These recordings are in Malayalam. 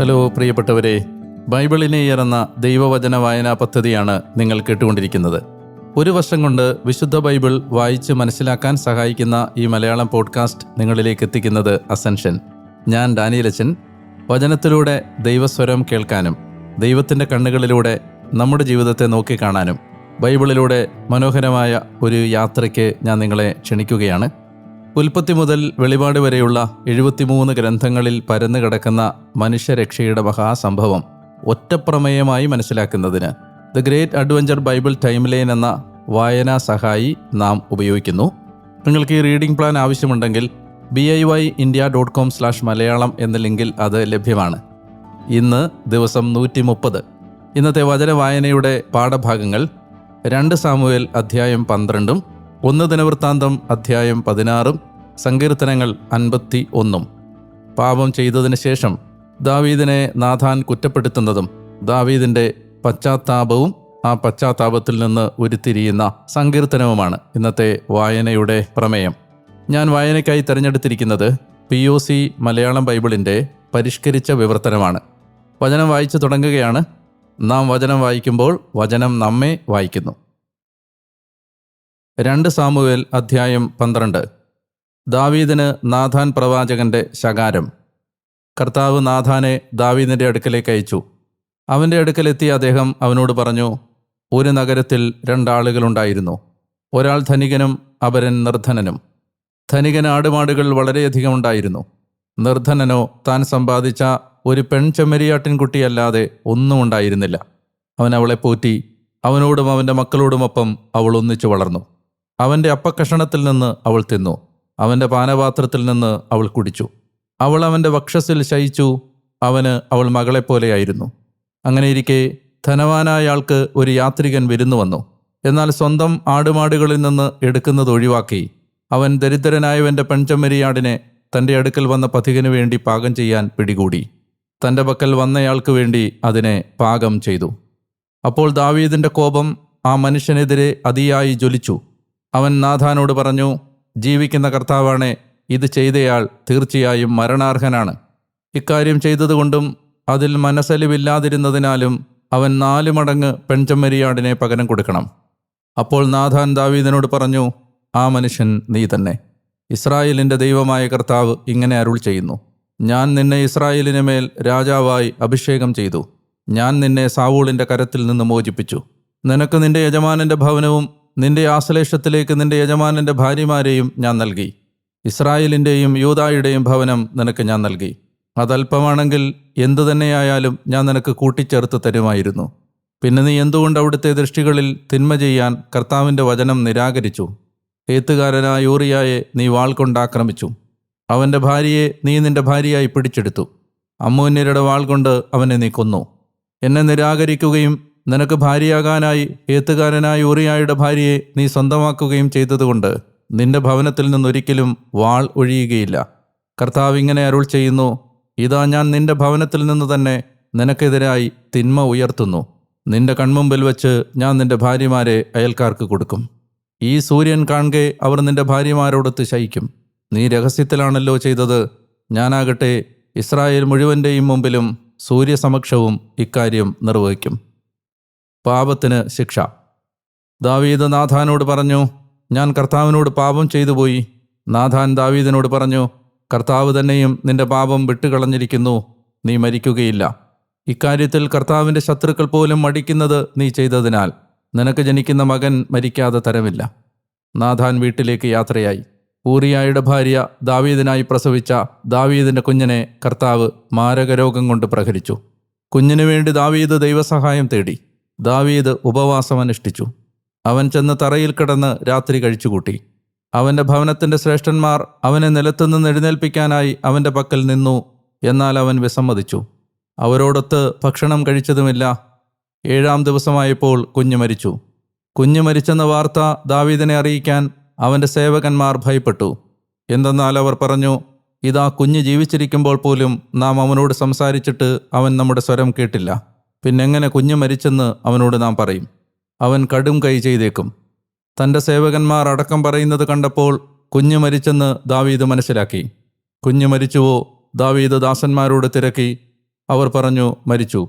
ഹലോ പ്രിയപ്പെട്ടവരെ ബൈബിളിനെ ഇറന്ന ദൈവവചന വായനാ പദ്ധതിയാണ് നിങ്ങൾ കേട്ടുകൊണ്ടിരിക്കുന്നത്. ഒരു വർഷം കൊണ്ട് വിശുദ്ധ ബൈബിൾ വായിച്ച് മനസ്സിലാക്കാൻ സഹായിക്കുന്ന ഈ മലയാളം പോഡ്കാസ്റ്റ് നിങ്ങളിലേക്ക് എത്തിക്കുന്നത് അസെൻഷൻ. ഞാൻ ഡാനിയലച്ചൻ. വചനത്തിലൂടെ ദൈവസ്വരം കേൾക്കാനും ദൈവത്തിന്റെ കണ്ണുകളിലൂടെ നമ്മുടെ ജീവിതത്തെ നോക്കിക്കാണാനും ബൈബിളിലൂടെ മനോഹരമായ ഒരു യാത്രയ്ക്ക് ഞാൻ നിങ്ങളെ ക്ഷണിക്കുകയാണ്. ഉൽപ്പത്തി മുതൽ വെളിപാട് വരെയുള്ള എഴുപത്തിമൂന്ന് ഗ്രന്ഥങ്ങളിൽ പരന്നു കിടക്കുന്ന മനുഷ്യരക്ഷയുടെ മഹാസംഭവം ഒറ്റപ്രമേയമായി മനസ്സിലാക്കുന്നതിന് the great adventure Bible timeline എന്ന വായനാ സഹായി നാം ഉപയോഗിക്കുന്നു. നിങ്ങൾക്ക് ഈ റീഡിംഗ് പ്ലാൻ ആവശ്യമുണ്ടെങ്കിൽ B I Y India dot com slash Malayalam എന്ന ലിങ്കിൽ അത് ലഭ്യമാണ്. ഇന്ന് ദിവസം നൂറ്റി മുപ്പത് ഇന്നത്തെ വചന വായനയുടെ പാഠഭാഗങ്ങൾ രണ്ട് സാമുവേൽ അധ്യായം പന്ത്രണ്ടും ഒന്ന് ദിനവൃത്താന്തം അധ്യായം പതിനാറും സങ്കീർത്തനങ്ങൾ അൻപത്തി ഒന്നും. പാപം ചെയ്തതിന് ശേഷം ദാവീദിനെ നാഥാൻ കുറ്റപ്പെടുത്തുന്നതും ദാവീദിന്റെ പശ്ചാത്താപവും ആ പശ്ചാത്താപത്തിൽ നിന്ന് ഉരുത്തിരിയുന്ന സങ്കീർത്തനവുമാണ് ഇന്നത്തെ വായനയുടെ പ്രമേയം. ഞാൻ വായനയ്ക്കായി തിരഞ്ഞെടുത്തിരിക്കുന്നത് പി ഒ സി മലയാളം ബൈബിളിന്റെ പരിഷ്കരിച്ച വിവർത്തനമാണ്. വചനം വായിച്ചു തുടങ്ങുകയാണ്. നാം വചനം വായിക്കുമ്പോൾ വചനം നമ്മെ വായിക്കുന്നു. രണ്ട് സാമുവേൽ അധ്യായം പന്ത്രണ്ട്. ദാവീദിന് നാഥാൻ പ്രവാചകന്റെ ശകാരം. കർത്താവ് നാഥാനെ ദാവീദിന്റെ അടുക്കലേക്ക് അയച്ചു. അവന്റെ അടുക്കലെത്തിയ അദ്ദേഹം അവനോട് പറഞ്ഞു ഒരു നഗരത്തിൽ രണ്ടാളുകളുണ്ടായിരുന്നു ഒരാൾ ധനികനും അപരൻ നിർധനനും. ധനികൻ ആടുമാടുകൾ വളരെയധികം ഉണ്ടായിരുന്നു. നിർധനനോ താൻ സമ്പാദിച്ച ഒരു പെൺചെമ്മരിയാട്ടിൻകുട്ടിയല്ലാതെ ഒന്നും ഉണ്ടായിരുന്നില്ല. അവൻ അവളെ പോറ്റി അവനോടും അവന്റെ മക്കളോടുമൊപ്പം അവൾ ഒന്നിച്ചു വളർന്നു. അവന്റെ അപ്പക്കഷണത്തിൽ നിന്ന് അവൾ തിന്നു. അവന്റെ പാനപാത്രത്തിൽ നിന്ന് അവൾ കുടിച്ചു. അവൾ അവന്റെ വക്ഷസിൽ ശയിച്ചു. അവന് അവൾ മകളെപ്പോലെയായിരുന്നു അങ്ങനെയിരിക്കെ ധനവാനായ ആൾക്ക് ഒരു യാത്രികൻ വിരുന്നു വന്നു. എന്നാൽ സ്വന്തം ആടുമാടുകളിൽ നിന്ന് എടുക്കുന്നത് ഒഴിവാക്കി. അവൻ ദരിദ്രനായവന്റെ പെൺചമ്മരിയാടിനെ തന്റെ അടുക്കൽ വന്ന പഥികനു വേണ്ടി പാകം ചെയ്യാൻ പിടികൂടി. തന്റെ പക്കൽ വന്നയാൾക്ക് വേണ്ടി അതിനെ പാകം ചെയ്തു. അപ്പോൾ ദാവീദിന്റെ കോപം ആ മനുഷ്യനെതിരെ അതിയായി ജ്വലിച്ചു. അവൻ നാഥാനോട് പറഞ്ഞു ജീവിക്കുന്ന കർത്താവാണെ ഇത് ചെയ്തയാൾ തീർച്ചയായും മരണാർഹനാണ്. ഇക്കാര്യം ചെയ്തതുകൊണ്ടും അതിൽ മനസ്സലിവില്ലാതിരുന്നതിനാലും അവൻ നാലു മടങ്ങ് പെൺചമ്മരിയാടിനെ പകരം കൊടുക്കണം. അപ്പോൾ നാഥാൻ ദാവീദിനോട് പറഞ്ഞു ആ മനുഷ്യൻ നീ തന്നെ. ഇസ്രായേലിന്റെ ദൈവമായ കർത്താവ് ഇങ്ങനെ അരുൾ ചെയ്യുന്നു. ഞാൻ നിന്നെ ഇസ്രായേലിന് മേൽ രാജാവായി അഭിഷേകം ചെയ്തു. ഞാൻ നിന്നെ സാവൂളിന്റെ കരത്തിൽ നിന്ന് മോചിപ്പിച്ചു. നിനക്ക് നിന്റെ യജമാനന്റെ ഭവനവും നിന്റെ ആശ്ലേഷത്തിലേക്ക് നിന്റെ യജമാനന്റെ ഭാര്യമാരെയും ഞാൻ നൽകി. ഇസ്രായേലിന്റെയും യൂതായുടെയും ഭവനം നിനക്ക് ഞാൻ നൽകി. അതല്പമാണെങ്കിൽ എന്തു തന്നെയായാലും ഞാൻ നിനക്ക് കൂട്ടിച്ചേർത്ത് തരുമായിരുന്നു. പിന്നെ നീ എന്തുകൊണ്ട് അവിടുത്തെ ദൃഷ്ടികളിൽ തിന്മ ചെയ്യാൻ കർത്താവിന്റെ വചനം നിരാകരിച്ചു? ഏത്തുകാരനായ യൂറിയായെ നീ വാൾ കൊണ്ടാക്രമിച്ചു അവന്റെ ഭാര്യയെ നീ നിന്റെ ഭാര്യയായി പിടിച്ചെടുത്തു. അമ്മൂന്യരുടെ വാൾ കൊണ്ട് അവനെ നീ കൊന്നു. എന്നെ നിരാകരിക്കുകയും നിനക്ക് ഭാര്യയാകാനായി ഏത്തുകാരനായ ഊറിയായുടെ ഭാര്യയെ നീ സ്വന്തമാക്കുകയും ചെയ്തതുകൊണ്ട് നിന്റെ ഭവനത്തിൽ നിന്നൊരിക്കലും വാൾ ഒഴിയുകയില്ല. കർത്താവ് ഇങ്ങനെ അരുൾ ചെയ്യുന്നു ഇതാ ഞാൻ നിന്റെ ഭവനത്തിൽ നിന്ന് തന്നെ നിനക്കെതിരായി തിന്മ ഉയർത്തുന്നു. നിന്റെ കൺമുമ്പിൽ വെച്ച് ഞാൻ നിന്റെ ഭാര്യമാരെ അയൽക്കാർക്ക് കൊടുക്കും. ഈ സൂര്യൻ കാണുകെ അവർ നിന്റെ ഭാര്യമാരോടൊത്ത് ശയിക്കും. നീ രഹസ്യത്തിലാണല്ലോ ചെയ്തത്. ഞാനാകട്ടെ ഇസ്രായേൽ മുഴുവന്റെയും മുമ്പിലും സൂര്യസമക്ഷവും ഇക്കാര്യം നിർവഹിക്കും. പാപത്തിന് ശിക്ഷ. ദാവീദ് നാഥാനോട് പറഞ്ഞു ഞാൻ കർത്താവിനോട് പാപം ചെയ്തു പോയി. നാഥാൻ ദാവീദിനോട് പറഞ്ഞു കർത്താവ് തന്നെയും നിന്റെ പാപം വിട്ടുകളഞ്ഞിരിക്കുന്നു. നീ മരിക്കുകയില്ല. ഇക്കാര്യത്തിൽ കർത്താവിന്റെ ശത്രുക്കൾ പോലും മടിക്കുന്നത് നീ ചെയ്തതിനാൽ നിനക്ക് ജനിക്കുന്ന മകൻ മരിക്കാതെ തരമില്ല. നാഥാൻ വീട്ടിലേക്ക് യാത്രയായി. ഊറിയായുടെ ഭാര്യ ദാവീദിനായി പ്രസവിച്ച ദാവീദിന്റെ കുഞ്ഞിനെ കർത്താവ് മാരകരോഗം കൊണ്ട് പ്രഹരിച്ചു. കുഞ്ഞിനു വേണ്ടി ദാവീദ് ദൈവസഹായം തേടി. ദാവീദ് ഉപവാസം അനുഷ്ഠിച്ചു. അവൻ ചെന്ന് തറയിൽ കിടന്ന് രാത്രി കഴിച്ചുകൂട്ടി. അവന്റെ ഭവനത്തിന്റെ ശ്രേഷ്ഠന്മാർ അവനെ നിലത്തുനിന്ന് എഴുന്നേൽപ്പിക്കാനായി അവന്റെ പക്കൽ നിന്നു എന്നാൽ അവൻ വിസമ്മതിച്ചു. അവരോടൊത്ത് ഭക്ഷണം കഴിച്ചതുമില്ല. ഏഴാം ദിവസമായപ്പോൾ കുഞ്ഞു മരിച്ചു. കുഞ്ഞു മരിച്ചെന്ന വാർത്ത ദാവീദിനെ അറിയിക്കാൻ അവന്റെ സേവകന്മാർ ഭയപ്പെട്ടു. എന്തെന്നാൽ അവർ പറഞ്ഞു ഇതാ കുഞ്ഞ് ജീവിച്ചിരിക്കുമ്പോൾ പോലും നാം അവനോട് സംസാരിച്ചിട്ട് അവൻ നമ്മുടെ സ്വരം കേട്ടില്ല. പിന്നെങ്ങനെ കുഞ്ഞ് മരിച്ചെന്ന് അവനോട് നാം പറയും. അവൻ കടും കൈ ചെയ്തേക്കും. തന്റെ സേവകന്മാർ അടക്കം പറയുന്നത് കണ്ടപ്പോൾ കുഞ്ഞ് മരിച്ചെന്ന് ദാവീദ് മനസ്സിലാക്കി. കുഞ്ഞ് മരിച്ചുവോ ദാവീദ് ദാസന്മാരോട് തിരക്കി. അവർ പറഞ്ഞു മരിച്ചു.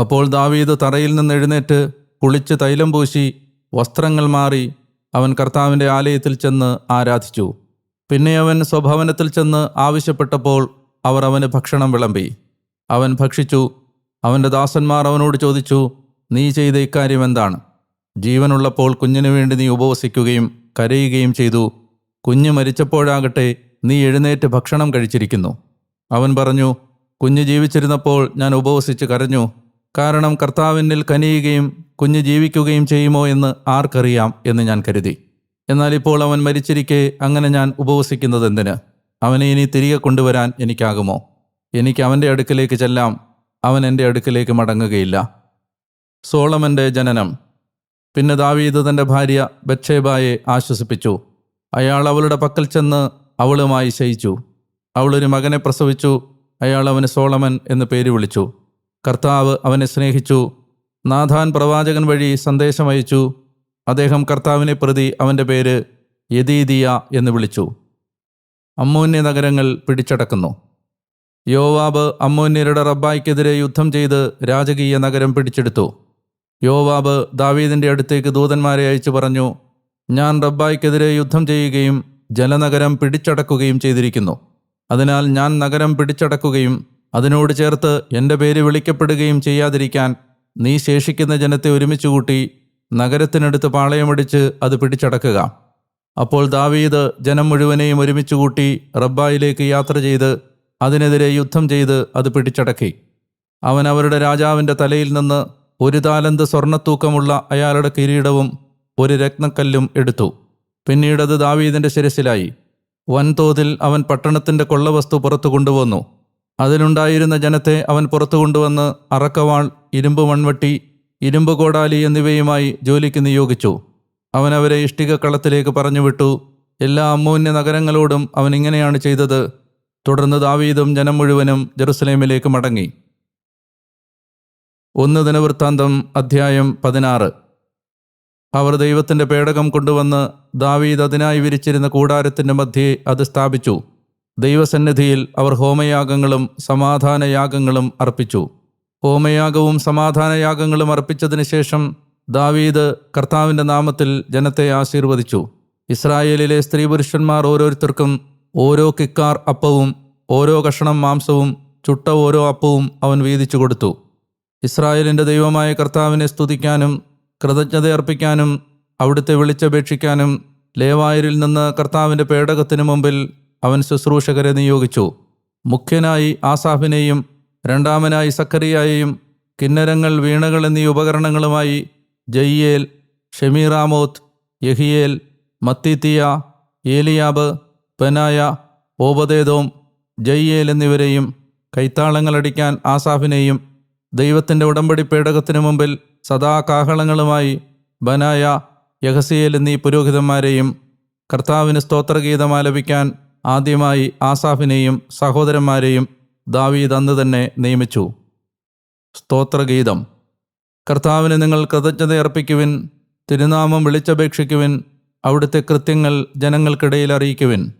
അപ്പോൾ ദാവീദ് തറയിൽ നിന്ന് എഴുന്നേറ്റ് കുളിച്ച് തൈലം പൂശി വസ്ത്രങ്ങൾ മാറി അവൻ കർത്താവിന്റെ ആലയത്തിൽ ചെന്ന് ആരാധിച്ചു. പിന്നെ അവൻ സ്വഭവനത്തിൽ ചെന്ന് ആവശ്യപ്പെട്ടപ്പോൾ അവർ അവന് ഭക്ഷണം വിളമ്പി. അവൻ ഭക്ഷിച്ചു അവന്റെ ദാസന്മാർ അവനോട് ചോദിച്ചു നീ ചെയ്ത ഇക്കാര്യം എന്താണ്? ജീവനുള്ളപ്പോൾ കുഞ്ഞിനു വേണ്ടി നീ ഉപവസിക്കുകയും കരയുകയും ചെയ്തു. കുഞ്ഞ് മരിച്ചപ്പോഴാകട്ടെ നീ എഴുന്നേറ്റ് ഭക്ഷണം കഴിച്ചിരിക്കുന്നു. അവൻ പറഞ്ഞു കുഞ്ഞ് ജീവിച്ചിരുന്നപ്പോൾ ഞാൻ ഉപവസിച്ച് കരഞ്ഞു. കാരണം കർത്താവിനിൽ കനിയുകയും കുഞ്ഞ് ജീവിക്കുകയും ചെയ്യുമോ എന്ന് ആർക്കറിയാം എന്ന് ഞാൻ കരുതി. എന്നാൽ ഇപ്പോൾ അവൻ മരിച്ചിരിക്കെ അങ്ങനെ ഞാൻ ഉപവസിക്കുന്നത് എന്തിന് അവനെ ഇനി തിരികെ കൊണ്ടുവരാൻ എനിക്കാകുമോ? എനിക്ക് അവന്റെ അടുക്കിലേക്ക് ചെല്ലാം. അവൻ എന്റെ അടുക്കലേക്ക് മടങ്ങുകയില്ല. സോളമന്റെ ജനനം. പിന്നെ ദാവീദ് തന്റെ ഭാര്യ ബക്ഷേബായെ ആശ്വസിപ്പിച്ചു. അയാൾ അവളുടെ പക്കൽ ചെന്ന് അവളുമായി ശയിച്ചു. അവളൊരു മകനെ പ്രസവിച്ചു. അയാൾ അവന് സോളമൻ എന്ന് പേര് വിളിച്ചു. കർത്താവ് അവനെ സ്നേഹിച്ചു. നാഥാൻ പ്രവാചകൻ വഴി സന്ദേശമയച്ചു അദ്ദേഹം കർത്താവിനെ പ്രതി അവന്റെ പേര് യദീദിയ എന്ന് വിളിച്ചു. അമ്മൂന്യ നഗരങ്ങൾ പിടിച്ചടക്കുന്നു. യോവാബ് അമ്മോന്യരുടെ റബ്ബായ്ക്കെതിരെ യുദ്ധം ചെയ്ത് രാജകീയ നഗരം പിടിച്ചെടുത്തു. യോവാബ് ദാവീദിന്റെ അടുത്തേക്ക് ദൂതന്മാരെ അയച്ചു പറഞ്ഞു ഞാൻ റബ്ബായ്ക്കെതിരെ യുദ്ധം ചെയ്യുകയും ജലനഗരം പിടിച്ചടക്കുകയും ചെയ്തിരിക്കുന്നു. അതിനാൽ ഞാൻ നഗരം പിടിച്ചടക്കുകയും അതിനോട് ചേർത്ത് എന്റെ പേര് വിളിക്കപ്പെടുകയും ചെയ്യാതിരിക്കാൻ നീ ശേഷിക്കുന്ന ജനത്തെ ഒരുമിച്ച് കൂട്ടി നഗരത്തിനടുത്ത് പാളയമടിച്ച് അത് പിടിച്ചടക്കുക. അപ്പോൾ ദാവീദ് ജനം മുഴുവനെയും ഒരുമിച്ച് കൂട്ടി റബ്ബായിലേക്ക് യാത്ര ചെയ്ത് അതിനെതിരെ യുദ്ധം ചെയ്ത് അത് പിടിച്ചടക്കി. അവൻ അവരുടെ രാജാവിന്റെ തലയിൽ നിന്ന് ഒരു താലന്ത് സ്വർണത്തൂക്കമുള്ള അയാളുടെ കിരീടവും ഒരു രത്നക്കല്ലും എടുത്തു. പിന്നീടത് ദാവീദിന്റെ ശിരസിലായി. വൻതോതിൽ അവൻ പട്ടണത്തിന്റെ കൊള്ളവസ്തു പുറത്തു കൊണ്ടുവന്നു. അതിലുണ്ടായിരുന്ന ജനത്തെ അവൻ പുറത്തു കൊണ്ടുവന്ന് അറക്കവാൾ ഇരുമ്പ് മൺവട്ടി ഇരുമ്പ് കോടാലി എന്നിവയുമായി ജോലിക്ക് നിയോഗിച്ചു. അവൻ അവരെ ഇഷ്ടിക കളത്തിലേക്ക് പറഞ്ഞുവിട്ടു. എല്ലാ അമ്മൂന്യ നഗരങ്ങളോടും അവൻ ഇങ്ങനെയാണ് ചെയ്തത്. തുടർന്ന് ദാവീദും ജനം മുഴുവനും ജെറുസലേമിലേക്ക് മടങ്ങി. ഒന്ന് ദിനവൃത്താന്തം അധ്യായം പതിനാറ്. അവർ ദൈവത്തിന്റെ പേടകം കൊണ്ടുവന്ന് ദാവീദ് അതിനായി വിരിച്ചിരുന്ന കൂടാരത്തിന്റെ മധ്യേ അത് സ്ഥാപിച്ചു. ദൈവസന്നിധിയിൽ അവർ ഹോമയാഗങ്ങളും സമാധാനയാഗങ്ങളും അർപ്പിച്ചു. ഹോമയാഗവും സമാധാനയാഗങ്ങളും അർപ്പിച്ചതിന് ശേഷം ദാവീദ് കർത്താവിന്റെ നാമത്തിൽ ജനത്തെ ആശീർവദിച്ചു. ഇസ്രായേലിലെ സ്ത്രീ പുരുഷന്മാർ ഓരോരുത്തർക്കും ഓരോ കിക്കാർ അപ്പവും ഓരോ കഷണം മാംസവും ചുട്ട ഓരോ അപ്പവും അവൻ വീതിച്ചു കൊടുത്തു. ഇസ്രായേലിന്റെ ദൈവമായ കർത്താവിനെ സ്തുതിക്കാനും കൃതജ്ഞത അർപ്പിക്കാനും അവിടുത്തെ വിളിച്ചപേക്ഷിക്കാനും ലേവായരിൽ നിന്ന് കർത്താവിന്റെ പേടകത്തിനു മുമ്പിൽ അവൻ ശുശ്രൂഷകരെ നിയോഗിച്ചു. മുഖ്യനായി ആസാഫിനെയും രണ്ടാമനായി സക്കറിയായെയും കിന്നരങ്ങൾ വീണകൾ എന്നീ ഉപകരണങ്ങളുമായി ജയ്യേൽ ഷെമീറാമോത്ത് യഹിയേൽ മത്തിത്തിയ ഏലിയാബ് പെനായ ഓബദേദോം ജയ്യേൽ എന്നിവരെയും കൈത്താളങ്ങളടിക്കാൻ ആസാഫിനെയും ദൈവത്തിന്റെ ഉടമ്പടി പേടകത്തിനു മുമ്പിൽ സദാ കാഹളങ്ങളുമായി ബനായ യഹസിയേൽ എന്നീ പുരോഹിതന്മാരെയും കർത്താവിന് സ്തോത്രഗീതം ആലപിക്കാൻ ആദ്യമായി ആസാഫിനെയും സഹോദരന്മാരെയും ദാവീദ് അന്ന് തന്നെ നിയമിച്ചു. സ്തോത്രഗീതം. കർത്താവിന് നിങ്ങൾ കൃതജ്ഞത അർപ്പിക്കുവിൻ തിരുനാമം വിളിച്ചപേക്ഷിക്കുവിൻ അവിടുത്തെ കൃത്യങ്ങൾ ജനങ്ങൾക്കിടയിൽ അറിയിക്കുവിൻ.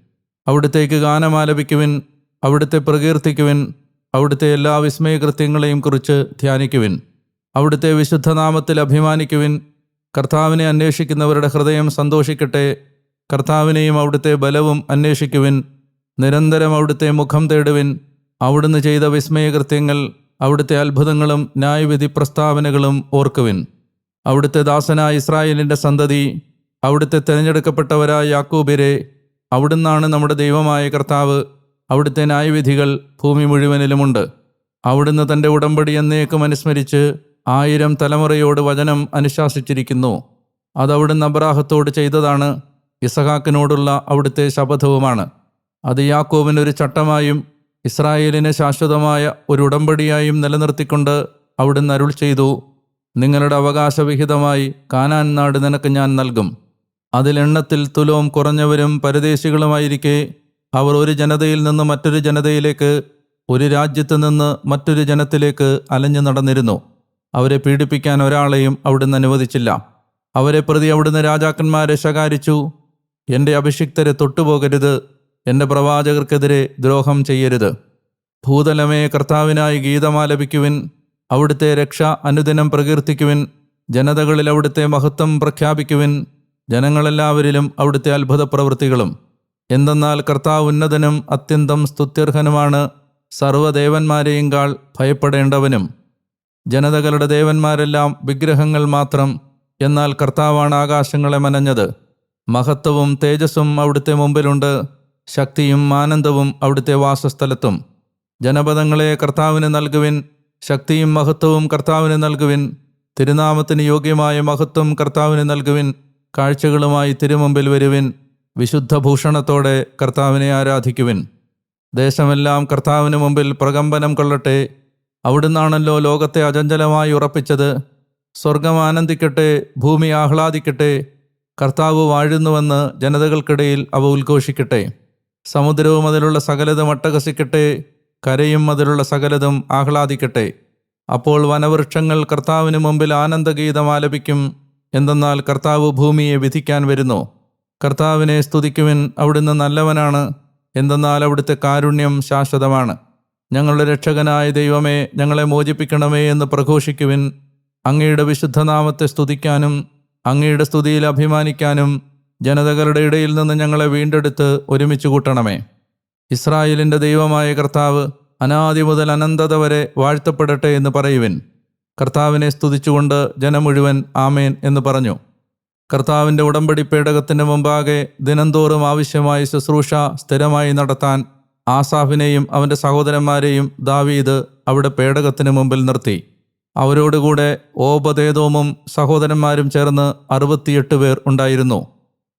അവിടുത്തേക്ക് ഗാനമാലപിക്കുവിൻ അവിടുത്തെ പ്രകീർത്തിക്കുവിൻ അവിടുത്തെ എല്ലാ വിസ്മയകൃത്യങ്ങളെയും കുറിച്ച് ധ്യാനിക്കുവിൻ. അവിടുത്തെ വിശുദ്ധനാമത്തിൽ അഭിമാനിക്കുവിൻ. കർത്താവിനെ അന്വേഷിക്കുന്നവരുടെ ഹൃദയം സന്തോഷിക്കട്ടെ. കർത്താവിനെയും അവിടുത്തെ ബലവും അന്വേഷിക്കുവിൻ. നിരന്തരം അവിടുത്തെ മുഖം തേടുവിൻ. അവിടുന്ന് ചെയ്ത വിസ്മയകൃത്യങ്ങൾ അവിടുത്തെ അത്ഭുതങ്ങളും ന്യായവിധി പ്രസ്താവനകളും ഓർക്കുവിൻ. അവിടുത്തെ ദാസനായ ഇസ്രായേലിന്റെ സന്തതി അവിടുത്തെ തിരഞ്ഞെടുക്കപ്പെട്ടവരായ യാക്കൂബിരെ അവിടുന്നാണ് നമ്മുടെ ദൈവമായ കർത്താവ് അവിടുത്തെ ന്യായവിധികൾ ഭൂമി മുഴുവനിലുമുണ്ട്. അവിടുന്ന് തന്റെ ഉടമ്പടി എന്നേക്കും അനുസ്മരിച്ച് ആയിരം തലമുറയോട് വചനം അനുശാസിച്ചിരിക്കുന്നു. അത് അവിടുന്ന് അബ്രാഹത്തോട് ചെയ്തതാണ് ഇസഹാക്കിനോടുള്ള അവിടുത്തെ ശപഥവുമാണ്. അത് യാക്കോബിനൊരു ചട്ടമായും ഇസ്രായേലിനെ ശാശ്വതമായ ഒരു ഉടമ്പടിയായും നിലനിർത്തിക്കൊണ്ട് അവിടുന്ന് അരുൾ ചെയ്തു. നിങ്ങളുടെ അവകാശവിഹിതമായി കാനാൻ നാട് നിനക്ക് ഞാൻ നൽകും. അതിലെണ്ണത്തിൽ തുലവും കുറഞ്ഞവരും പരദേശികളുമായിരിക്കെ. അവർ ഒരു ജനതയിൽ നിന്ന് മറ്റൊരു ജനതയിലേക്ക് ഒരു രാജ്യത്ത് നിന്ന് മറ്റൊരു ജനത്തിലേക്ക് അലഞ്ഞു നടന്നിരുന്നു. അവരെ പീഡിപ്പിക്കാൻ ഒരാളെയും അവിടുന്ന് അനുവദിച്ചില്ല. അവരെ പ്രതി അവിടുന്ന് രാജാക്കന്മാരെ ശകാരിച്ചു. എന്റെ അഭിഷിക്തരെ തൊട്ടുപോകരുത്. എന്റെ പ്രവാചകർക്കെതിരെ ദ്രോഹം ചെയ്യരുത്. ഭൂതലമേ കർത്താവിനായി ഗീതമാലപിക്കുവിൻ അവിടുത്തെ രക്ഷ അനുദിനം പ്രകീർത്തിക്കുവിൻ. ജനതകളിൽ അവിടുത്തെ മഹത്വം പ്രഖ്യാപിക്കുവിൻ. ജനങ്ങളെല്ലാവരിലും അവിടുത്തെ അത്ഭുത പ്രവൃത്തികളും എന്തെന്നാൽ കർത്താവ് ഉന്നതനും അത്യന്തം സ്തുത്യർഹനുമാണ്. സർവദേവന്മാരെയും കാൾ ഭയപ്പെടേണ്ടവനും. ജനതകളുടെ ദേവന്മാരെല്ലാം വിഗ്രഹങ്ങൾ മാത്രം എന്നാൽ കർത്താവാണ് ആകാശങ്ങളെ മനഞ്ഞത്. മഹത്വവും തേജസ്സും അവിടുത്തെ മുമ്പിലുണ്ട്. ശക്തിയും ആനന്ദവും അവിടുത്തെ വാസസ്ഥലത്തും. ജനപദങ്ങളെ കർത്താവിന് നൽകുവിൻ ശക്തിയും മഹത്വവും കർത്താവിന് നൽകുവിൻ തിരുനാമത്തിന് യോഗ്യമായ മഹത്വം കർത്താവിന് നൽകുവിൻ കാഴ്ചകളുമായി തിരുമുമ്പിൽ വരുവിൻ. വിശുദ്ധ ഭൂഷണത്തോടെ കർത്താവിനെ ആരാധിക്കുവിൻ. ദേശമെല്ലാം കർത്താവിന് മുമ്പിൽ പ്രകമ്പനം കൊള്ളട്ടെ. അവിടുന്നാണല്ലോ ലോകത്തെ അചഞ്ചലമായി ഉറപ്പിച്ചത്. സ്വർഗം ആനന്ദിക്കട്ടെ ഭൂമി ആഹ്ലാദിക്കട്ടെ കർത്താവ് വാഴുന്നുവെന്ന് ജനതകൾക്കിടയിൽ അവ ഉദ്ഘോഷിക്കട്ടെ. സമുദ്രവും അതിലുള്ള സകലതും അട്ടഹസിക്കട്ടെ കരയും അതിലുള്ള സകലതും ആഹ്ലാദിക്കട്ടെ. അപ്പോൾ വനവൃക്ഷങ്ങൾ കർത്താവിന് മുമ്പിൽ ആനന്ദഗീതം ആലപിക്കും. എന്തെന്നാൽ കർത്താവ് ഭൂമിയെ വിധിക്കാൻ വരുന്നു. കർത്താവിനെ സ്തുതിക്കുവിൻ അവിടുന്ന് നല്ലവനാണ്. എന്തെന്നാൽ അവിടുത്തെ കാരുണ്യം ശാശ്വതമാണ്. ഞങ്ങളുടെ രക്ഷകനായ ദൈവമേ ഞങ്ങളെ മോചിപ്പിക്കണമേ എന്ന് പ്രഘോഷിക്കുവിൻ. അങ്ങയുടെ വിശുദ്ധനാമത്തെ സ്തുതിക്കാനും അങ്ങയുടെ സ്തുതിയിൽ അഭിമാനിക്കാനും ജനതകളുടെ ഇടയിൽ നിന്ന് ഞങ്ങളെ വീണ്ടെടുത്ത് ഒരുമിച്ച് കൂട്ടണമേ. ഇസ്രായേലിന്റെ ദൈവമായ കർത്താവ് അനാദി മുതൽ അനന്തത വരെ വാഴ്ത്തപ്പെടട്ടെ എന്ന് പറയുവിൻ. കർത്താവിനെ സ്തുതിച്ചുകൊണ്ട് ജനം മുഴുവൻ ആമേൻ എന്ന് പറഞ്ഞു. കർത്താവിന്റെ ഉടമ്പടി പേടകത്തിന് മുമ്പാകെ ദിനംതോറും ആവശ്യമായ ശുശ്രൂഷ സ്ഥിരമായി നടത്താൻ ആസാഫിനെയും അവന്റെ സഹോദരന്മാരെയും ദാവീദ് അവിടെ പേടകത്തിന് മുമ്പിൽ നിർത്തി. അവരോടുകൂടെ ഓപദേതോമും സഹോദരന്മാരും ചേർന്ന് അറുപത്തിയെട്ട് പേർ ഉണ്ടായിരുന്നു.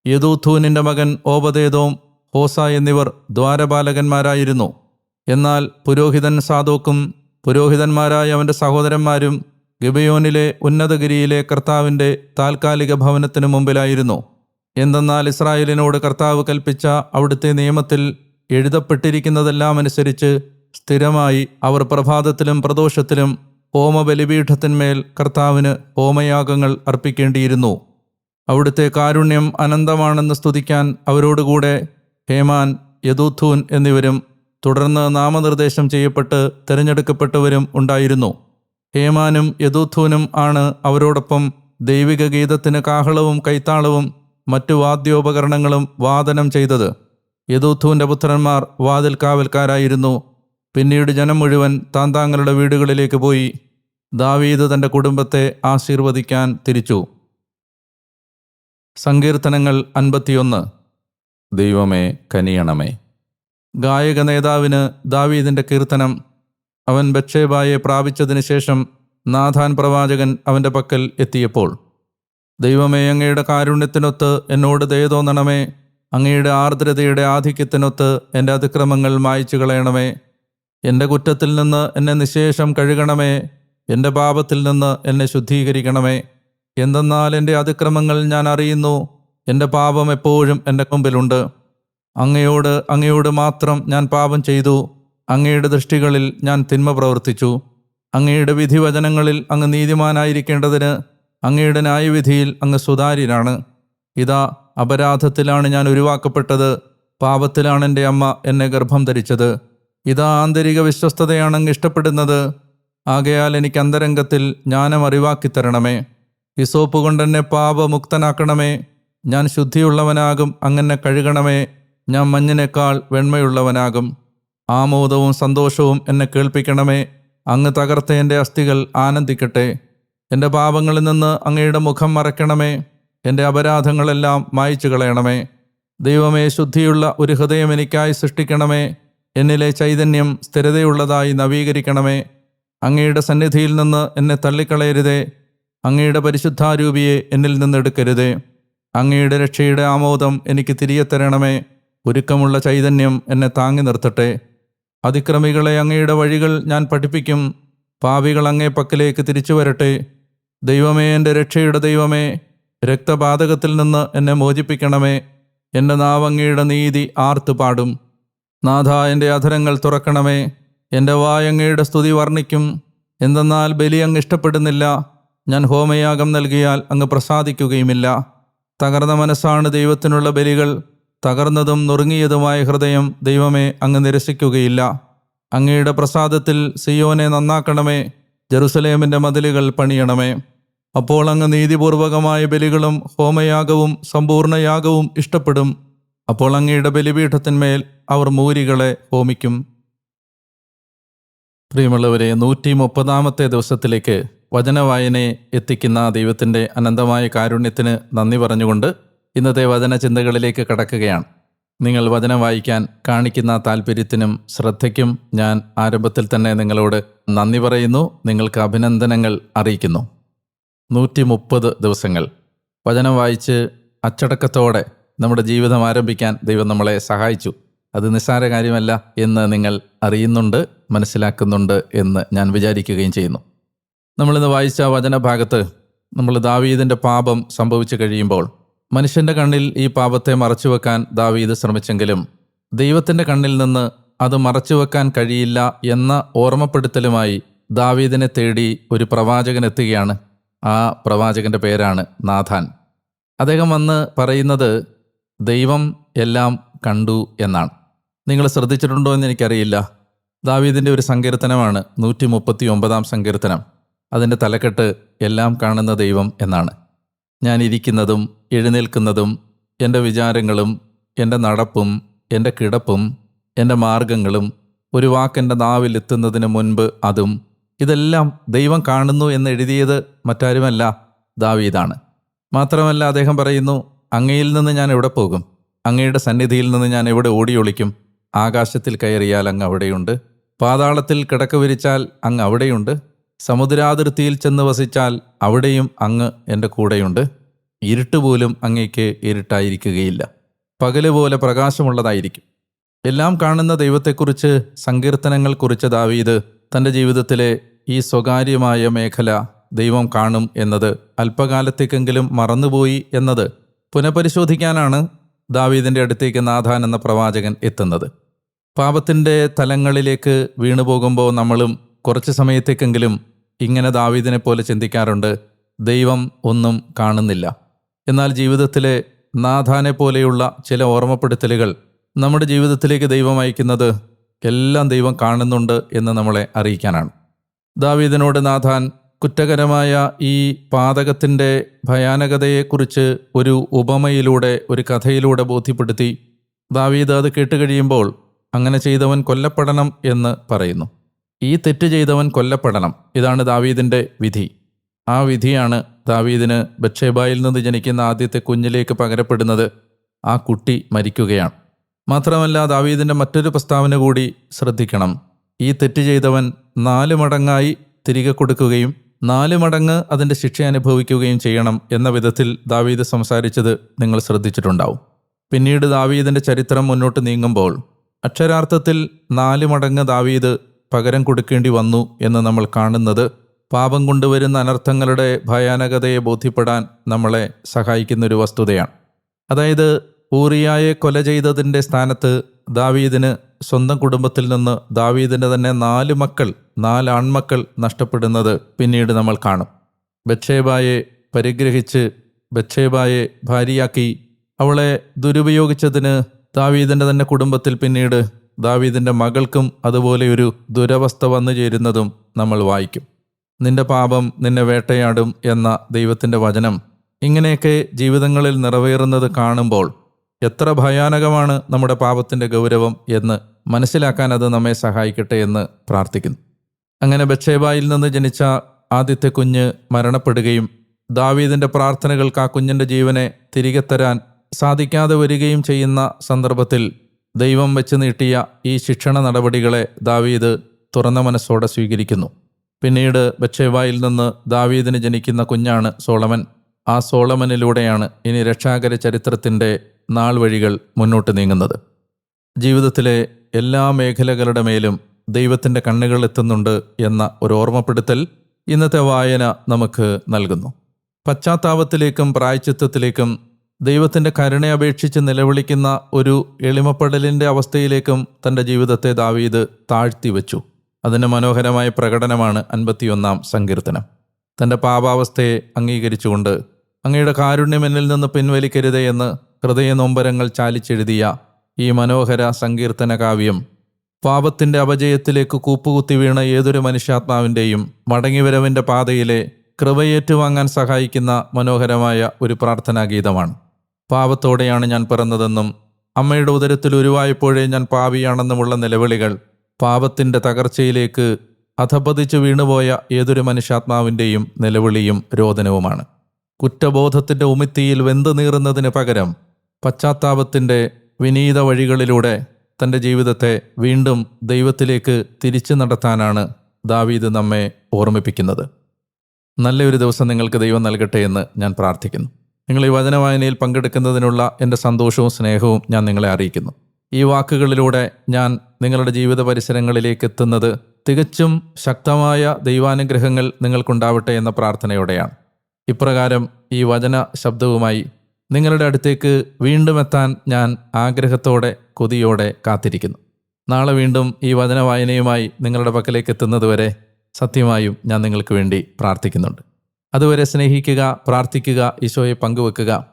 യദൂഥൂനിന്റെ മകൻ ഓബദേദോം ഹോസ എന്നിവർ ദ്വാരപാലകന്മാരായിരുന്നു. എന്നാൽ പുരോഹിതൻ സാദോക്കും പുരോഹിതന്മാരായ അവന്റെ സഹോദരന്മാരും ഗിബയോനിലെ ഉന്നതഗിരിയിലെ കർത്താവിന്റെ താൽക്കാലിക ഭവനത്തിനു മുമ്പിലായിരുന്നു. എന്തെന്നാൽ ഇസ്രായേലിനോട് കർത്താവ് കൽപ്പിച്ച അവിടുത്തെ നിയമത്തിൽ എഴുതപ്പെട്ടിരിക്കുന്നതെല്ലാം അനുസരിച്ച് സ്ഥിരമായി അവർ പ്രഭാതത്തിലും പ്രദോഷത്തിലും ഹോമബലിപീഠത്തിന്മേൽ കർത്താവിന് ഹോമയാഗങ്ങൾ അർപ്പിക്കേണ്ടിയിരുന്നു. അവിടുത്തെ കാരുണ്യം അനന്തമാണെന്ന് സ്തുതിക്കാൻ അവരോടുകൂടെ ഹേമാൻ യദൂഥൂൻ എന്നിവരും തുടർന്ന് നാമനിർദ്ദേശം ചെയ്യപ്പെട്ട് തിരഞ്ഞെടുക്കപ്പെട്ടവരും ഉണ്ടായിരുന്നു. ഹേമാനും യദൂഥൂനും ആണ് അവരോടൊപ്പം ദൈവിക ഗീതത്തിന് കാഹളവും കൈത്താളവും മറ്റു വാദ്യോപകരണങ്ങളും വാദനം ചെയ്തത്. യദൂഥൂന്റെ പുത്രന്മാർ വാതിൽ കാവൽക്കാരായിരുന്നു. പിന്നീട് ജനം മുഴുവൻ താന്താങ്ങളുടെ വീടുകളിലേക്ക് പോയി. ദാവീദ് തന്റെ കുടുംബത്തെ ആശീർവദിക്കാൻ തിരിച്ചു. സങ്കീർത്തനങ്ങൾ അൻപത്തിയൊന്ന്. ദൈവമേ കനിയണമേ. ഗായക നേതാവിന് ദാവീദിന്റെ കീർത്തനം അവൻ ബക്ഷേബായെ പ്രാപിച്ചതിന് ശേഷം നാഥാൻ പ്രവാചകൻ അവന്റെ പക്കൽ എത്തിയപ്പോൾ ദൈവമേ അങ്ങയുടെ കാരുണ്യത്തിനൊത്ത് എന്നോട് ദയ തോന്നണമേ അങ്ങയുടെ ആർദ്രതയുടെ ആധിക്യത്തിനൊത്ത് എന്റെ അതിക്രമങ്ങൾ മായ്ച്ചു കളയണമേ എന്റെ കുറ്റത്തിൽ നിന്ന് എന്നെ നിശേഷം കഴുകണമേ എന്റെ പാപത്തിൽ നിന്ന് എന്നെ ശുദ്ധീകരിക്കണമേ എന്തെന്നാൽ എന്റെ അതിക്രമങ്ങൾ ഞാൻ അറിയുന്നു എന്റെ പാപം എപ്പോഴും എന്റെ മുമ്പിലുണ്ട്. അങ്ങയോട് അങ്ങയോട് മാത്രം ഞാൻ പാപം ചെയ്തു അങ്ങയുടെ ദൃഷ്ടികളിൽ ഞാൻ തിന്മ പ്രവർത്തിച്ചു. അങ്ങയുടെ വിധിവചനങ്ങളിൽ അങ്ങ് നീതിമാനായിരിക്കേണ്ടതിന് അങ്ങയുടെ ന്യായവിധിയിൽ അങ്ങ് സുതാര്യനാണ് ഇതാ അപരാധത്തിലാണ് ഞാൻ ഒഴിവാക്കപ്പെട്ടത് പാപത്തിലാണ് എന്റെ അമ്മ എന്നെ ഗർഭം ധരിച്ചത്. ഇതാ ആന്തരിക വിശ്വസ്തതയാണ് അങ്ങ് ഇഷ്ടപ്പെടുന്നത്. ആകയാൽ എനിക്ക് അന്തരംഗത്തിൽ ജ്ഞാനം അറിവാക്കിത്തരണമേ തരണമേ. ഹിസോപ്പ് കൊണ്ടെന്നെ പാപമുക്തനാക്കണമേ. ഞാൻ ശുദ്ധിയുള്ളവനാകും അങ്ങനെ കഴുകണമേ. ഞാൻ മഞ്ഞിനേക്കാൾ വെണ്മയുള്ളവനാകും. ആമോദവും സന്തോഷവും എന്നെ കേൾപ്പിക്കണമേ. അങ്ങ് തകർത്ത എന്റെ അസ്ഥികൾ ആനന്ദിക്കട്ടെ. എന്റെ പാപങ്ങളിൽ നിന്ന് അങ്ങയുടെ മുഖം മറയ്ക്കണമേ. എന്റെ അപരാധങ്ങളെല്ലാം മായ്ച്ചു കളയണമേ ദൈവമേ ശുദ്ധിയുള്ള ഒരു ഹൃദയം എനിക്കായി സൃഷ്ടിക്കണമേ. എന്നിലെ ചൈതന്യം സ്ഥിരതയുള്ളതായി നവീകരിക്കണമേ. അങ്ങയുടെ സന്നിധിയിൽ നിന്ന് എന്നെ തള്ളിക്കളയരുതേ. അങ്ങയുടെ പരിശുദ്ധാരൂപിയെ എന്നിൽ നിന്നെടുക്കരുതേ അങ്ങയുടെ രക്ഷയുടെ ആമോദം എനിക്ക് തിരികെ തരണമേ. ഒരുക്കമുള്ള ചൈതന്യം എന്നെ താങ്ങി നിർത്തട്ടെ. അതിക്രമികളെ അങ്ങയുടെ വഴികൾ ഞാൻ പഠിപ്പിക്കും. പാവികൾ അങ്ങേ പക്കലേക്ക് തിരിച്ചു വരട്ടെ. ദൈവമേ എന്റെ രക്ഷയുടെ ദൈവമേ രക്തപാതകത്തിൽ നിന്ന് എന്നെ മോചിപ്പിക്കണമേ. എന്റെ നാവങ്ങയുടെ നീതി ആർത്തു പാടും. നാഥ എന്റെ അധരങ്ങൾ തുറക്കണമേ. എന്റെ വായങ്ങയുടെ സ്തുതി വർണിക്കും. എന്തെന്നാൽ ബലി അങ്ങ് ഇഷ്ടപ്പെടുന്നില്ല. ഞാൻ ഹോമയാഗം നൽകിയാൽ അങ്ങ് പ്രസാദിക്കുകയുമില്ല. തകർന്ന മനസ്സാണ് ദൈവത്തിനുള്ള ബലികൾ. തകർന്നതും നുറുങ്ങിയതുമായ ഹൃദയം ദൈവമേ അങ്ങ് നിരസിക്കുകയില്ല. അങ്ങയുടെ പ്രസാദത്തിൽ സിയോനെ നന്നാക്കണമേ ജെറുസലേമിന്റെ മതിലുകൾ പണിയണമേ. അപ്പോൾ അങ്ങ് നീതിപൂർവകമായ ബലികളും ഹോമയാഗവും സമ്പൂർണയാഗവും ഇഷ്ടപ്പെടും. അപ്പോൾ അങ്ങയുടെ ബലിപീഠത്തിന്മേൽ അവർ മൂരികളെ ഹോമിക്കും. പ്രിയമുള്ളവരെ നൂറ്റി മുപ്പതാമത്തെ ദിവസത്തിലേക്ക് വചനവായനയെ എത്തിക്കുന്ന ദൈവത്തിന്റെ അനന്തമായ കാരുണ്യത്തിന് നന്ദി പറഞ്ഞുകൊണ്ട് ഇന്നത്തെ വചന ചിന്തകളിലേക്ക് കടക്കുകയാണ്. നിങ്ങൾ വചനം വായിക്കാൻ കാണിക്കുന്ന താല്പര്യത്തിനും ശ്രദ്ധയ്ക്കും ഞാൻ ആരംഭത്തിൽ തന്നെ നിങ്ങളോട് നന്ദി പറയുന്നു. നിങ്ങൾക്ക് അഭിനന്ദനങ്ങൾ അറിയിക്കുന്നു. നൂറ്റി മുപ്പത് ദിവസങ്ങൾ. വചനം വായിച്ച് അച്ചടക്കത്തോടെ നമ്മുടെ ജീവിതം ആരംഭിക്കാൻ ദൈവം നമ്മളെ സഹായിച്ചു. അത് നിസ്സാര കാര്യമല്ല എന്ന് നിങ്ങൾ അറിയുന്നുണ്ട് മനസ്സിലാക്കുന്നുണ്ട് എന്ന് ഞാൻ വിചാരിക്കുകയും ചെയ്യുന്നു. നമ്മളിന്ന് വായിച്ച വചനഭാഗത്ത് നമ്മൾ ദാവീദിന്റെ പാപം സംഭവിച്ചു കഴിയുമ്പോൾ മനുഷ്യന്റെ കണ്ണിൽ ഈ പാപത്തെ മറച്ചുവെക്കാൻ ദാവീദ് ശ്രമിച്ചെങ്കിലും ദൈവത്തിന്റെ കണ്ണിൽ നിന്ന് അത് മറച്ചുവെക്കാൻ കഴിയില്ല എന്ന ഓർമ്മപ്പെടുത്തലുമായി ദാവീദിനെ തേടി ഒരു പ്രവാചകൻ എത്തുകയാണ്. ആ പ്രവാചകന്റെ പേരാണ് നാഥാൻ. അദ്ദേഹം വന്ന് പറയുന്നത് ദൈവം എല്ലാം കണ്ടു എന്നാണ്. നിങ്ങൾ ശ്രദ്ധിച്ചിട്ടുണ്ടോ എന്ന് എനിക്കറിയില്ല. ദാവീദിന്റെ ഒരു സങ്കീർത്തനമാണ് നൂറ്റി മുപ്പത്തി ഒമ്പതാം സങ്കീർത്തനം. അതിന്റെ തലക്കെട്ട് എല്ലാം കാണുന്ന ദൈവം എന്നാണ്. ഞാൻ ഇരിക്കുന്നതും എഴുന്നേൽക്കുന്നതും എന്റെ വിചാരങ്ങളും എന്റെ നടപ്പും എന്റെ കിടപ്പും എന്റെ മാർഗങ്ങളും ഒരു വാക്കെന്റെ നാവിലെത്തുന്നതിന് മുൻപ് അതും ഇതെല്ലാം ദൈവം കാണുന്നു എന്ന് എഴുതിയത് മറ്റാരുമല്ല ദാവീദാണ്. മാത്രമല്ല അദ്ദേഹം പറയുന്നു അങ്ങയിൽ നിന്ന് ഞാൻ എവിടെ പോകും? അങ്ങയുടെ സന്നിധിയിൽ നിന്ന് ഞാൻ എവിടെ ഓടിയൊളിക്കും? ആകാശത്തിൽ കയറിയാൽ അങ്ങ് അവിടെയുണ്ട്? പാതാളത്തിൽ കിടക്ക വിരിച്ചാൽ അങ്ങ് അവിടെയുണ്ട്? സമുദ്രാതിർത്തിയിൽ ചെന്ന് വസിച്ചാൽ അവിടെയും അങ്ങ് എന്റെ കൂടെയുണ്ട്. ഇരുട്ടുപോലും അങ്ങേക്ക് ഇരുട്ടായിരിക്കുകയില്ല. പകൽ പോലെ പ്രകാശമുള്ളതായിരിക്കും. എല്ലാം കാണുന്ന ദൈവത്തെക്കുറിച്ച് സങ്കീർത്തനങ്ങൾ കുറിച്ച ദാവീദ് തന്റെ ജീവിതത്തിലെ ഈ സ്വകാര്യമായ മേഖല ദൈവം കാണും എന്നത് അല്പകാലത്തേക്കെങ്കിലും മറന്നുപോയി എന്നത് പുനഃപരിശോധിക്കാനാണ് ദാവീദിന്റെ അടുത്തേക്ക് നാഥാൻ എന്ന പ്രവാചകൻ എത്തുന്നത്. പാപത്തിന്റെ തലങ്ങളിലേക്ക് വീണുപോകുമ്പോൾ നമ്മളും കുറച്ച് സമയത്തേക്കെങ്കിലും ഇങ്ങനെ ദാവീദിനെ പോലെ ചിന്തിക്കാറുണ്ട് ദൈവം ഒന്നും കാണുന്നില്ല. എന്നാൽ ജീവിതത്തിലെ നാഥാനെ പോലെയുള്ള ചില ഓർമ്മപ്പെടുത്തലുകൾ നമ്മുടെ ജീവിതത്തിലേക്ക് ദൈവം അയക്കുന്നത് എല്ലാം ദൈവം കാണുന്നുണ്ട് എന്ന് നമ്മളെ അറിയിക്കാനാണ്. ദാവീദിനോട് നാഥാൻ കുറ്റകരമായ ഈ പാതകത്തിന്റെ ഭയാനകതയെക്കുറിച്ച് ഒരു ഉപമയിലൂടെ ഒരു കഥയിലൂടെ ബോധ്യപ്പെടുത്തി ദാവീദ് അത് കേട്ടുകഴിയുമ്പോൾ അങ്ങനെ ചെയ്തവൻ കൊല്ലപ്പെടണം എന്ന് പറയുന്നു. ഈ തെറ്റ് ചെയ്തവൻ കൊല്ലപ്പെടണം. ഇതാണ് ദാവീദിന്റെ വിധി. ആ വിധിയാണ് ദാവീദിന് ബക്ഷേബായിൽ നിന്ന് ജനിക്കുന്ന ആദ്യത്തെ കുഞ്ഞിലേക്ക് പകരപ്പെടുന്നത്. ആ കുട്ടി മരിക്കുകയാണ്. മാത്രമല്ല ദാവീദിന്റെ മറ്റൊരു പ്രസ്താവന കൂടി ശ്രദ്ധിക്കണം. ഈ തെറ്റ് ചെയ്തവൻ നാല് മടങ്ങായി തിരികെ കൊടുക്കുകയും നാല് മടങ്ങ് അതിന്റെ ശിക്ഷ അനുഭവിക്കുകയും ചെയ്യണം എന്ന വിധത്തിൽ ദാവീദ് സംസാരിച്ചത് നിങ്ങൾ ശ്രദ്ധിച്ചിട്ടുണ്ടാവും. പിന്നീട് ദാവീദിന്റെ ചരിത്രം മുന്നോട്ട് നീങ്ങുമ്പോൾ അക്ഷരാർത്ഥത്തിൽ നാല് മടങ്ങ് ദാവീദ് പകരം കൊടുക്കേണ്ടി വന്നു എന്ന് നമ്മൾ കാണുന്നത് പാപം കൊണ്ടുവരുന്ന അനർത്ഥങ്ങളുടെ ഭയാനകതയെ ബോധ്യപ്പെടാൻ നമ്മളെ സഹായിക്കുന്ന ഒരു വസ്തുതയാണ്. അതായത് ഊറിയായെ കൊല ചെയ്തതിന്റെ സ്ഥാനത്ത് ദാവീദിന് സ്വന്തം കുടുംബത്തിൽ നിന്ന് ദാവീദിന്റെ തന്നെ നാല് മക്കൾ നാല് ആൺമക്കൾ നഷ്ടപ്പെടുന്നത് പിന്നീട് നമ്മൾ കാണും. ബക്ഷേബായെ പരിഗ്രഹിച്ച് ബക്ഷേബായെ ഭാര്യയാക്കി അവളെ ദുരുപയോഗിച്ചതിന് ദാവീദിന്റെ തന്നെ കുടുംബത്തിൽ പിന്നീട് ദാവീദിന്റെ മകൾക്കും അതുപോലെ ഒരു ദുരവസ്ഥ വന്നു ചേരുന്നതും നമ്മൾ വായിക്കും. നിന്റെ പാപം നിന്നെ വേട്ടയാടും എന്ന ദൈവത്തിന്റെ വചനം ഇങ്ങനെയൊക്കെ ജീവിതങ്ങളിൽ നിറവേറുന്നത് കാണുമ്പോൾ എത്ര ഭയാനകമാണ് നമ്മുടെ പാപത്തിന്റെ ഗൗരവം എന്ന് മനസ്സിലാക്കാൻ അത് നമ്മെ സഹായിക്കട്ടെ എന്ന് പ്രാർത്ഥിക്കുന്നു. അങ്ങനെ ബച്ചേബായിൽ നിന്ന് ജനിച്ച ആദ്യത്തെ കുഞ്ഞ് മരണപ്പെടുകയും ദാവീദിന്റെ പ്രാർത്ഥനകൾക്ക് ആ കുഞ്ഞിന്റെ ജീവനെ തിരികെ തരാൻ സാധിക്കാതെ വരികയും ചെയ്യുന്ന സന്ദർഭത്തിൽ ദൈവം വെച്ച് നീട്ടിയ ഈ ശിക്ഷണ നടപടികളെ ദാവീദ് തുറന്ന മനസ്സോടെ സ്വീകരിക്കുന്നു. പിന്നീട് ബച്ചേവായിൽ നിന്ന് ദാവീദിന് ജനിക്കുന്ന കുഞ്ഞാണ് സോളമൻ. ആ സോളമനിലൂടെയാണ് ഇനി രക്ഷാകര ചരിത്രത്തിന്റെ നാൾ വഴികൾ മുന്നോട്ട് നീങ്ങുന്നത്. ജീവിതത്തിലെ എല്ലാ മേഖലകളുടെ മേലും ദൈവത്തിന്റെ കണ്ണുകൾ എത്തുന്നുണ്ട് എന്ന ഒരു ഓർമ്മപ്പെടുത്തൽ ഇന്നത്തെ വായന നമുക്ക് നൽകുന്നു. പശ്ചാത്താപത്തിലേക്കും പ്രായച്ചിത്വത്തിലേക്കും ദൈവത്തിന്റെ കരുണയെ അപേക്ഷിച്ച് നിലവിളിക്കുന്ന ഒരു എളിമപ്പെടലിന്റെ അവസ്ഥയിലേക്കും തന്റെ ജീവിതത്തെ ദാവീദ് താഴ്ത്തി വെച്ചു അതിന് മനോഹരമായ പ്രകടനമാണ് അൻപത്തിയൊന്നാം സങ്കീർത്തനം. തന്റെ പാപാവസ്ഥയെ അംഗീകരിച്ചുകൊണ്ട് അങ്ങയുടെ കാരുണ്യം എന്നിൽ നിന്ന് പിൻവലിക്കരുതേ എന്ന് ഹൃദയ നൊമ്പരങ്ങൾ ചാലിച്ചെഴുതിയ ഈ മനോഹര സങ്കീർത്തന കാവ്യം പാപത്തിന്റെ അപജയത്തിലേക്ക് കൂപ്പുകുത്തി വീണ ഏതൊരു മനുഷ്യാത്മാവിന്റെയും മടങ്ങിവരവിന്റെ പാതയിലെ കൃപയേറ്റുവാങ്ങാൻ സഹായിക്കുന്ന മനോഹരമായ ഒരു പ്രാർത്ഥനാ പാപത്തോടെയാണ് ഞാൻ പിറന്നതെന്നും അമ്മയുടെ ഉദരത്തിൽ ഉരുവായപ്പോഴേ ഞാൻ പാവിയാണെന്നുമുള്ള നിലവിളികൾ പാപത്തിന്റെ തകർച്ചയിലേക്ക് അധപതിച്ചു വീണുപോയ ഏതൊരു മനുഷ്യാത്മാവിന്റെയും നിലവിളിയും രോദനവുമാണ്. കുറ്റബോധത്തിന്റെ ഉമിത്തിയിൽ വെന്ത് നീറുന്നതിന് പകരം പശ്ചാത്താപത്തിന്റെ വിനീത വഴികളിലൂടെ തന്റെ ജീവിതത്തെ വീണ്ടും ദൈവത്തിലേക്ക് തിരിച്ചു നടത്താനാണ് ദാവീദ് നമ്മെ ഓർമ്മിപ്പിക്കുന്നത്. നല്ലൊരു ദിവസം നിങ്ങൾക്ക് ദൈവം നൽകട്ടെ എന്ന് ഞാൻ പ്രാർത്ഥിക്കുന്നു. നിങ്ങൾ ഈ വചനവായനയിൽ പങ്കെടുക്കുന്നതിനുള്ള എന്റെ സന്തോഷവും സ്നേഹവും ഞാൻ നിങ്ങളെ അറിയിക്കുന്നു. ഈ വാക്കുകളിലൂടെ ഞാൻ നിങ്ങളുടെ ജീവിത പരിസരങ്ങളിലേക്ക് എത്തുന്നത് തികച്ചും ശക്തമായ ദൈവാനുഗ്രഹങ്ങൾ നിങ്ങൾക്കുണ്ടാവട്ടെ എന്ന പ്രാർത്ഥനയോടെയാണ്. ഇപ്രകാരം ഈ വചന ശബ്ദവുമായി നിങ്ങളുടെ അടുത്തേക്ക് വീണ്ടും എത്താൻ ഞാൻ ആഗ്രഹത്തോടെ കൊതിയോടെ കാത്തിരിക്കുന്നു. നാളെ വീണ്ടും ഈ വചന വായനയുമായി നിങ്ങളുടെ പക്കലേക്ക് എത്തുന്നതുവരെ സത്യമായും ഞാൻ നിങ്ങൾക്ക് വേണ്ടി പ്രാർത്ഥിക്കുന്നുണ്ട്. അതുവരെ സ്നേഹിക്കുക പ്രാർത്ഥിക്കുക ഈശോയെ പങ്കുവെക്കുക.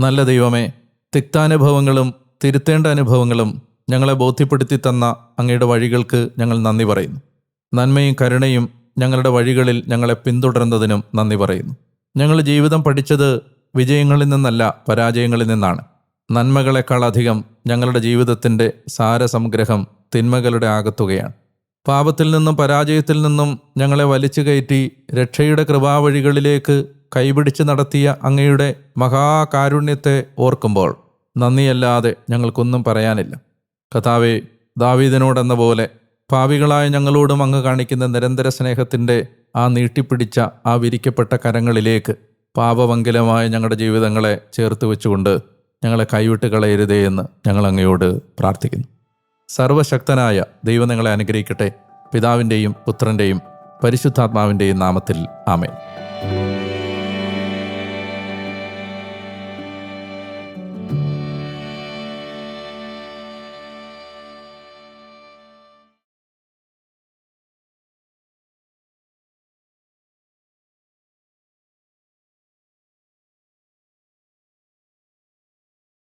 നല്ല ദൈവമേ തിക്താനുഭവങ്ങളും തിരുത്തേണ്ട അനുഭവങ്ങളും ഞങ്ങളെ ബോധ്യപ്പെടുത്തി തന്ന അങ്ങയുടെ വഴികൾക്ക് ഞങ്ങൾ നന്ദി പറയുന്നു. നന്മയും കരുണയും ഞങ്ങളുടെ വഴികളിൽ ഞങ്ങളെ പിന്തുടരുന്നതിനും നന്ദി പറയുന്നു. ഞങ്ങൾ ജീവിതം പഠിച്ചത് വിജയങ്ങളിൽ നിന്നല്ല പരാജയങ്ങളിൽ നിന്നാണ്. നന്മകളെക്കാളധികം ഞങ്ങളുടെ ജീവിതത്തിന്റെ സാരസംഗ്രഹം തിന്മകളുടെ ആകത്തുകയാണ്. പാപത്തിൽ നിന്നും പരാജയത്തിൽ നിന്നും ഞങ്ങളെ വലിച്ചു കയറ്റി രക്ഷയുടെ കൃപാവഴികളിലേക്ക് കൈപിടിച്ച് നടത്തിയ അങ്ങയുടെ മഹാകാരുണ്യത്തെ ഓർക്കുമ്പോൾ നന്ദിയല്ലാതെ ഞങ്ങൾക്കൊന്നും പറയാനില്ല. കഥാവെ ദാവീദിനോടെന്ന പോലെ പാവികളായ ഞങ്ങളോടും അങ്ങ് കാണിക്കുന്ന നിരന്തര സ്നേഹത്തിന്റെ ആ നീട്ടിപ്പിടിച്ച ആ വിരിക്കപ്പെട്ട കരങ്ങളിലേക്ക് പാപമംഗലമായ ഞങ്ങളുടെ ജീവിതങ്ങളെ ചേർത്ത് വെച്ചുകൊണ്ട് ഞങ്ങളെ കൈവിട്ട് കളയരുതേ എന്ന് ഞങ്ങൾ അങ്ങയോട് പ്രാർത്ഥിക്കുന്നു. സർവശക്തനായ ദൈവം നിങ്ങളെ അനുഗ്രഹിക്കട്ടെ. പിതാവിന്റെയും പുത്രന്റെയും പരിശുദ്ധാത്മാവിന്റെയും നാമത്തിൽ ആമേൻ.